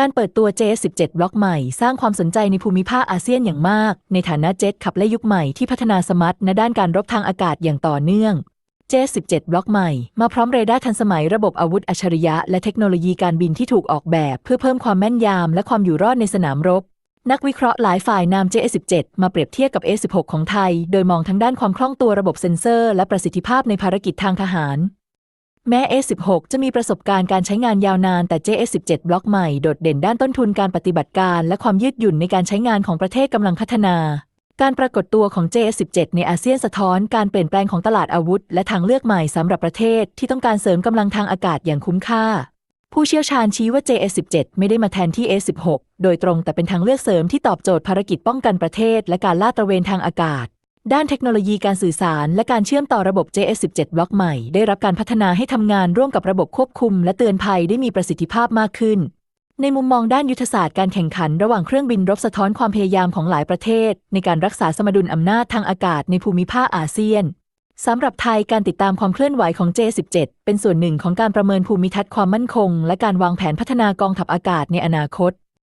การเปิดตัว J17 บล็อกใหม่ สร้างความสนใจในภูมิภาคอาเซียนอย่างมาก ในฐานะเจ็ตขับและยุคใหม่ที่พัฒนาสมรรถนะด้านการรบทางอากาศอย่างต่อเนื่อง J17 บล็อกใหม่ มาพร้อมเรดาร์ทันสมัยระบบอาวุธอัจฉริยะ และเทคโนโลยีการบินที่ถูกออกแบบ เพื่อเพิ่มความแม่นยำและความอยู่รอดในสนามรบ นักวิเคราะห์หลายฝ่ายนำ J17 มาเปรียบเทียบกับ A16 ของไทย โดยมองทั้งด้านความคล่องตัวระบบเซ็นเซอร์ และประสิทธิภาพในภารกิจทางทหาร แม้ A16 จะมีประสบการณ์การใช้งานยาวนานแต่ JS17 บล็อกใหม่โดดเด่นด้านต้นทุนการปฏิบัติการและความยืดหยุ่นในการใช้งานของประเทศกำลังพัฒนา การปรากฏตัวของ JS17 ในอาเซียนสะท้อนการเปลี่ยนแปลงของตลาดอาวุธ และทางเลือกใหม่สำหรับประเทศที่ต้องการเสริมกำลังทางอากาศอย่างคุ้มค่า ผู้เชี่ยวชาญชี้ว่า JS17 ไม่ได้มาแทนที่ A16 โดยตรงแต่เป็นทางเลือกเสริมที่ตอบโจทย์ภารกิจป้องกันประเทศ และการลาดตระเวนทางอากาศ ด้านเทคโนโลยีการสื่อสารและการเชื่อมต่อระบบ JS17 บล็อกใหม่ ได้รับการพัฒนาให้ทำงานร่วมกับระบบควบคุม และเตือนภัยได้มีประสิทธิภาพมากขึ้น ในมุมมองด้านยุทธศาสตร์การแข่งขันระหว่างเครื่องบินรบสะท้อนความพยายามของหลายประเทศ ในการรักษาสมดุลอำนาจทางอากาศในภูมิภาคอาเซียนสำหรับไทยการติดตามความเคลื่อนไหวของ J17 เป็นส่วนหนึ่งของการประเมินภูมิทัศน์ความมั่นคง และการวางแผนพัฒนากองทัพอากาศในอนาคต